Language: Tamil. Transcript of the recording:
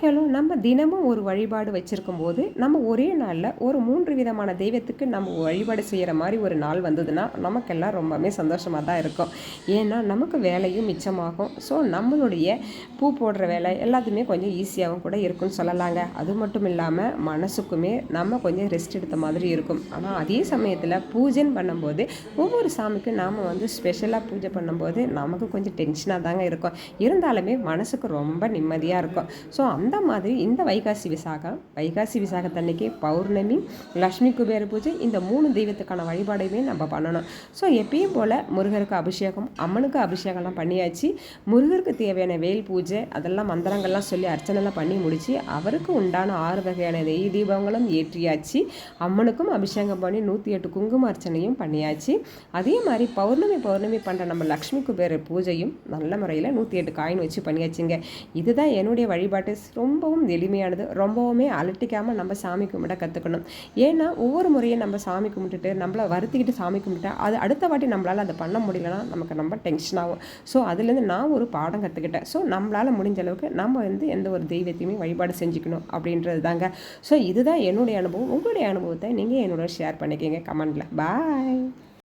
ஹலோ நம்ம தினமும் ஒரு வழிபாடு வச்சுருக்கும் போது நம்ம ஒரே நாளில் ஒரு மூன்று விதமான தெய்வத்துக்கு நம்ம வழிபாடு செய்கிற மாதிரி ஒரு நாள் வந்ததுன்னா நமக்கெல்லாம் ரொம்பவே சந்தோஷமாக தான் இருக்கும். ஏன்னா நமக்கு வேலையும் மிச்சமாகும். ஸோ நம்மளுடைய பூ போடுற வேலை எல்லாத்துக்குமே கொஞ்சம் ஈஸியாகவும் கூட இருக்குன்னு சொல்லலாங்க. அது மட்டும் இல்லாமல் மனசுக்குமே நம்ம கொஞ்சம் ரெஸ்ட் எடுத்த மாதிரி இருக்கும். ஆனால் அதே சமயத்தில் பூஜைன்னு பண்ணும்போது ஒவ்வொரு சாமிக்கும் நாம் வந்து ஸ்பெஷலாக பூஜை பண்ணும்போது நமக்கு கொஞ்சம் டென்ஷனாக தாங்க இருக்கும். இருந்தாலுமே மனசுக்கு ரொம்ப நிம்மதியாக இருக்கும். ஸோ அந்த மாதிரி இந்த வைகாசி விசாகம் வைகாசி விசாகத்தன்னைக்கு பௌர்ணமி லக்ஷ்மி குபேர பூஜை இந்த மூணு தெய்வத்துக்கான வழிபாடையுமே நம்ம பண்ணணும். ஸோ எப்பயும் போல் முருகருக்கு அபிஷேகம் அம்மனுக்கு அபிஷேகம்லாம் பண்ணியாச்சு. முருகருக்கு தேவையான வேல் பூஜை அதெல்லாம் மந்திரங்கள்லாம் சொல்லி அர்ச்சனைலாம் பண்ணி முடித்து அவருக்கு உண்டான ஆறு வகையான நெய் தீபங்களும் ஏற்றியாச்சு. அம்மனுக்கும் அபிஷேகம் பண்ணி நூற்றி எட்டு குங்கும அர்ச்சனையும் பண்ணியாச்சு. அதே மாதிரி பௌர்ணமி பௌர்ணமி பண்ணுற நம்ம லக்ஷ்மி குபேர பூஜையும் நல்ல முறையில் நூற்றி எட்டு காயின் வச்சு பண்ணியாச்சுங்க. இதுதான் என்னுடைய வழிபாட்டு ரொம்பவும் எளிமையானது ரொம்பவுமே அலட்டிக்காமல் நம்ம சாமி கும்பிட கற்றுக்கணும் ஏன்னா ஒவ்வொரு முறையும் நம்ம சாமி கும்பிட்டுட்டு நம்மளை வருத்திக்கிட்டு சாமி கும்பிட்டா அது அடுத்த வாட்டி நம்மளால் அதை பண்ண முடியலன்னா நமக்கு ரொம்ப டென்ஷன் ஆகும். ஸோ அதுலேருந்து நான் ஒரு பாடம் கற்றுக்கிட்டேன் ஸோ நம்மளால் முடிஞ்ச அளவுக்கு நம்ம வந்து எந்த ஒரு தெய்வத்தையுமே வழிபாடு செஞ்சுக்கணும் அப்படின்றது தாங்க. ஸோ இதுதான் என்னுடைய அனுபவம். உங்களுடைய அனுபவத்தை நீங்கள் என்னோட ஷேர் பண்ணிக்கோங்க கமெண்டில். பாய்!